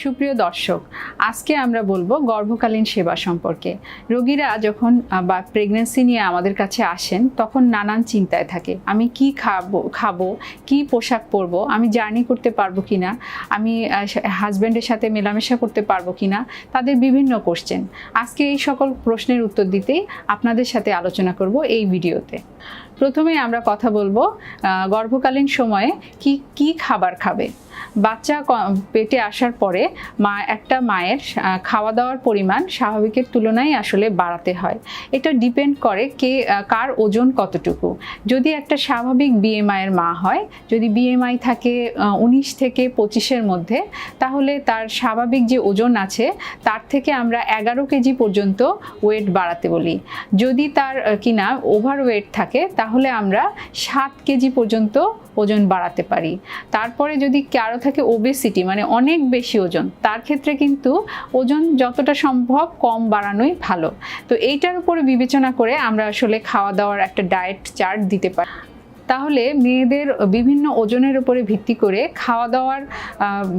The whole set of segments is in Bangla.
সুপ্রিয় দর্শক, আজকে আমরা বলব গর্ভকালীন সেবা সম্পর্কে। রোগীরা যখন বা প্রেগনেন্সি নিয়ে আমাদের কাছে আসেন, তখন নানান চিন্তায় থাকে। আমি কি খাব খাব, কি পোশাক পরবো, আমি জার্নি করতে পারব কিনা, আমি হাজব্যান্ডের সাথে মেলামেশা করতে পারব কিনা, তাদের বিভিন্ন কোশ্চেন আজকে এই সকল প্রশ্নের উত্তর দিতেই আপনাদের সাথে আলোচনা করব এই ভিডিওতে। প্রথমে আমরা কথা বলব গর্ভকালীন সময়ে কি কি খাবার খাবে? বাচ্চা পেটে আসার পরে মা, একটা মায়ের খাওয়া দাওয়ার পরিমাণ স্বাভাবিকের তুলনায় আসলে বাড়াতে হয়। এটা ডিপেন্ড করে কে কার ওজন কতটুকু। যদি একটা স্বাভাবিক বিএমআইয়ের মা হয়, যদি বিএমআই থাকে উনিশ থেকে পঁচিশের মধ্যে, তাহলে তার স্বাভাবিক যে ওজন আছে, তার থেকে আমরা এগারো কেজি পর্যন্ত ওয়েট বাড়াতে বলি। যদি তার কিনা ওভার ওয়েট থাকে, তাহলে আমরা সাত কেজি পর্যন্ত ওজন বাড়াতে পারি। তারপরে যদি কারও থাকে ওবেসিটি মানে অনেক বেশি ওজন। তার ক্ষেত্রে কিন্তু ওজন যতটা সম্ভব কম বাড়ানোই ভালো। তো এইটার উপরে বিবেচনা করে আমরা আসলে খাওয়া দাওয়ার একটা ডায়েট চার্ট দিতে পারি। তাহলে মেয়েদের বিভিন্ন ওজনের উপরে ভিত্তি করে খাওয়া দাওয়ার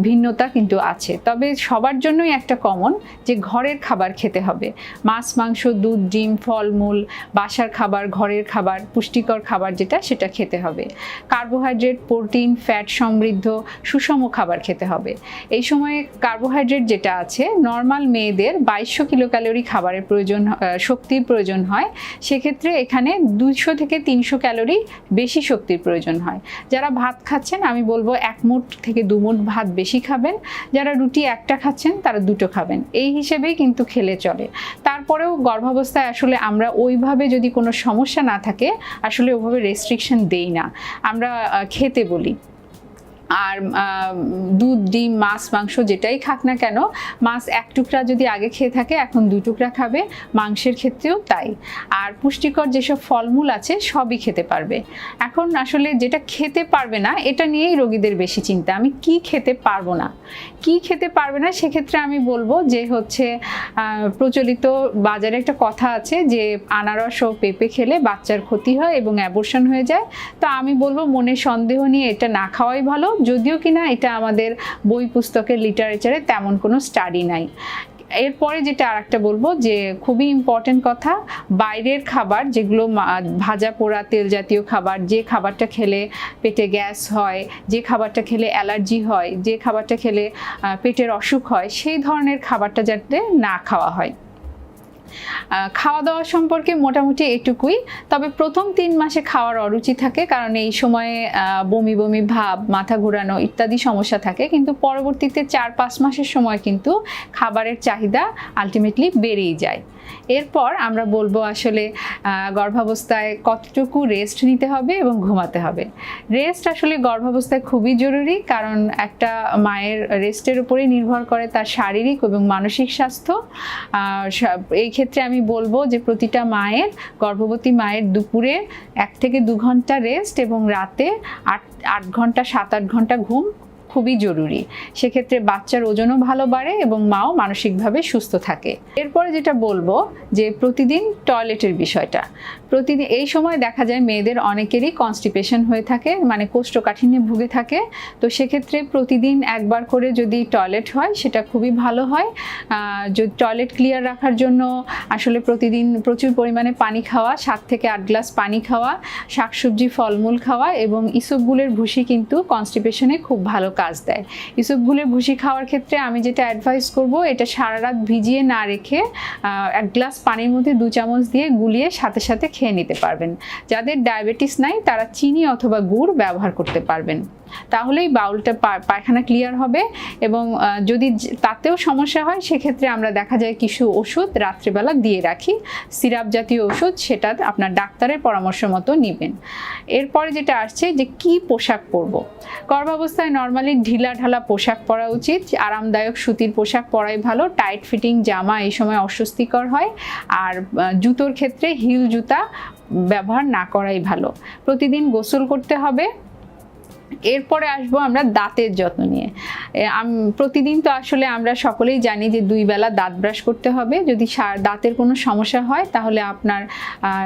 ভিন্নতা কিন্তু আছে। তবে সবার জন্যই একটা কমন যে ঘরের খাবার খেতে হবে। মাছ, মাংস, দুধ, ডিম, ফলমূল, বাসার খাবার, ঘরের খাবার, পুষ্টিকর খাবার যেটা, সেটা খেতে হবে। কার্বোহাইড্রেট, প্রোটিন ফ্যাট সমৃদ্ধ, সুষম খাবার খেতে হবে। এই সময়ে কার্বোহাইড্রেট যেটা আছে নর্মাল মেয়েদের বাইশশো কিলো ক্যালোরি খাবারের প্রয়োজন শক্তির প্রয়োজন হয়। সেক্ষেত্রে এখানে দুইশো থেকে তিনশো ক্যালোরি বেশি শক্তির প্রয়োজন হয়। যারা ভাত খাচ্ছেন, আমি বলব এক মুঠ থেকে দু মুঠ ভাত বেশি খাবেন। যারা রুটি একটা খাচ্ছেন, তারা দুটো খাবেন। এই হিসেবেই কিন্তু খেলে চলে। তারপরেও গর্ভাবস্থায় আসলে আমরা ওইভাবে যদি কোনো সমস্যা না থাকে, আসলে ওভাবে রেস্ট্রিকশন দেই না। আমরা খেতে বলি। আর দুধ, ডিম, মাছ, মাংস যেটাই খাক না কেন, মাছ এক টুকরা যদি আগে খেয়ে থাকে, এখন দু টুকরা খাবে, মাংসের ক্ষেত্রেও তাই। আর পুষ্টিকর যেসব ফলমূল আছে, সবই খেতে পারবে। এখন আসলে যেটা খেতে পারবে না, এটা নিয়েই রোগীদের বেশি চিন্তা। আমি কি খেতে পারব না? কি খেতে পারবে না, সেক্ষেত্রে আমি বলব যে হচ্ছে প্রচলিত বাজারে একটা কথা আছে যে, আনারস ও পেঁপে খেলে বাচ্চার ক্ষতি হয় এবং অ্যাবর্শন হয়ে যায়। তো আমি বলব, মনে সন্দেহ নিয়ে এটা না খাওয়াই ভালো যদিও কিনা এটা আমাদের বই পুস্তকের লিটারেচারে তেমন কোনো স্টাডি নাই। এরপরে যেটা আরেকটা বলব যে খুবই ইম্পর্টেন্ট কথা, বাইরের খাবার যেগুলো ভাজা পোড়া, তেল জাতীয় খাবার, যে খাবারটা খেলে পেটে গ্যাস হয়, যে খাবারটা খেলে অ্যালার্জি হয়, যে খাবারটা খেলে পেটের অসুখ হয়, সেই ধরনের খাবারটা যাতে না খাওয়া হয়। খাওয়া দাওয়া সম্পর্কে মোটামুটি এটুকুই। তবে প্রথম তিন মাসে খাওয়ার অরুচি থাকে, কারণ এই সময়ে বমি বমি, ভাব, মাথা ঘোরানো ইত্যাদি সমস্যা থাকে। কিন্তু পরবর্তীতে চার পাঁচ মাসের সময় কিন্তু খাবারের চাহিদা আলটিমেটলি বেড়েই যায়। এরপর আমরা বলব আসলে গর্ভাবস্থায় কতটুকু রেস্ট নিতে হবে এবং ঘুমাতে হবে। রেস্ট আসলে গর্ভাবস্থায় খুবই জরুরি কারণ একটা মায়ের রেস্টের উপরেই নির্ভর করে তার শারীরিক এবং মানসিক স্বাস্থ্য। এই ক্ষেত্রে আমি বলব যে প্রতিটা মায়ের, গর্ভবতী মায়ের দুপুরে এক থেকে দু ঘণ্টা রেস্ট এবং রাতে আট আট ঘণ্টা, সাত, আট ঘণ্টা ঘুম খুবই জরুরি। সেক্ষেত্রে বাচ্চার ওজনও ভালো বাড়ে এবং মাও মানসিকভাবে সুস্থ থাকে। এরপরে যেটা বলব যে প্রতিদিন টয়লেটের বিষয়টা। প্রতিদিন এই সময় দেখা যায় মেয়েদের অনেকেরই কনস্টিপেশন হয়ে থাকে মানে কোষ্ঠকাঠিন্যে ভুগে থাকে। তো সেক্ষেত্রে প্রতিদিন একবার করে যদি টয়লেট হয়, সেটা খুবই ভালো হয়। যদি টয়লেট ক্লিয়ার রাখার জন্য আসলে প্রতিদিন প্রচুর পরিমাণে পানি খাওয়া, সাত থেকে আট গ্লাস পানি খাওয়া, শাকসবজি, ফলমূল খাওয়া এবং ইসবগুলের ভুসি কিন্তু কনস্টিপেশনে খুব ভালো কাজ দেয়। ইসবগুলের ভুসি খাওয়ার ক্ষেত্রে আমি যেটা অ্যাডভাইস করব, এটা সারা রাত ভিজিয়ে না রেখে এক গ্লাস পানির মধ্যে দু চামচ দিয়ে গুলিয়ে সাথে সাথে খেয়ে নিতে পারবেন। যাদের ডায়াবেটিস নাই, তারা চিনি অথবা গুড় ব্যবহার করতে পারবেন। তাহলেই বাউলটা পায়খানা ক্লিয়ার হবে এবং যদি তাতেও সমস্যা হয়, সেক্ষেত্রে আমরা দেখা যায় কিছু ওষুধ রাত্রিবেলা দিয়ে রাখি। সিরাপ জাতীয় ওষুধ, সেটা আপনার ডাক্তারের পরামর্শ মতো নেবেন। এরপরে যেটা আসছে যে কি পোশাক পরবো? গর্ভাবস্থায় নর্মালি ঢিলা ঢালা পোশাক পরা উচিত, আরামদায়ক সুতির পোশাক পরাই ভালো টাইট ফিটিং জামা এই সময় অস্বস্তিকর হয়, আর জুতোর ক্ষেত্রে হিল জুতা ব্যবহার না করাই ভালো। প্রতিদিন গোসল করতে হবে এরপরে আসব আমরা দাঁতের যত্ন নিয়ে। প্রতিদিন তো আসলে আমরা সকলেই জানি যে দুই বেলা দাঁত ব্রাশ করতে হবে। যদি দাঁতের কোনো সমস্যা হয়, তাহলে আপনার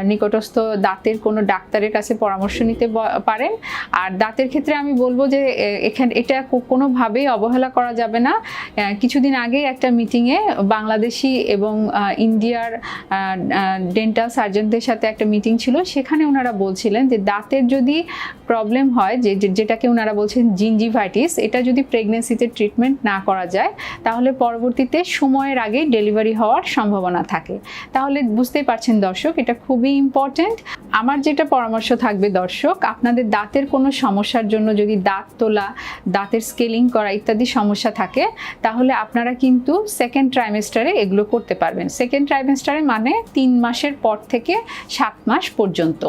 নিকটস্থ দাঁতের কোনো ডাক্তারের কাছে পরামর্শ নিতে পারেন। আর দাঁতের ক্ষেত্রে আমি বলব যে এখানে, এটা কোনোভাবেই অবহেলা করা যাবে না। কিছুদিন আগে একটা মিটিংয়ে বাংলাদেশি এবং ইন্ডিয়ার ডেন্টাল সার্জনদের সাথে একটা মিটিং ছিল। সেখানে ওনারা বলছিলেন যে, দাঁতের যদি প্রবলেম হয়, যে, যে- যেটাকে ওনারা বলছেন জিঞ্জিভাইটিস এটা যদি প্রেগনেন্সিতে ট্রিটমেন্ট না করা যায়, তাহলে পরবর্তীতে সময়ের আগেই ডেলিভারি হওয়ার সম্ভাবনা থাকে। তাহলে বুঝতেই পারছেন দর্শক, এটা খুবই ইম্পর্ট্যান্ট আমার যেটা পরামর্শ থাকবে দর্শক, আপনাদের দাঁতের কোনো সমস্যার জন্য যদি দাঁত তোলা, দাঁতের স্কেলিং করা ইত্যাদি সমস্যা থাকে, তাহলে আপনারা কিন্তু সেকেন্ড ট্রাইমেস্টারে এগুলো করতে পারবেন। সেকেন্ড ট্রাইমেস্টারে মানে তিন মাসের পর থেকে সাত মাস পর্যন্ত।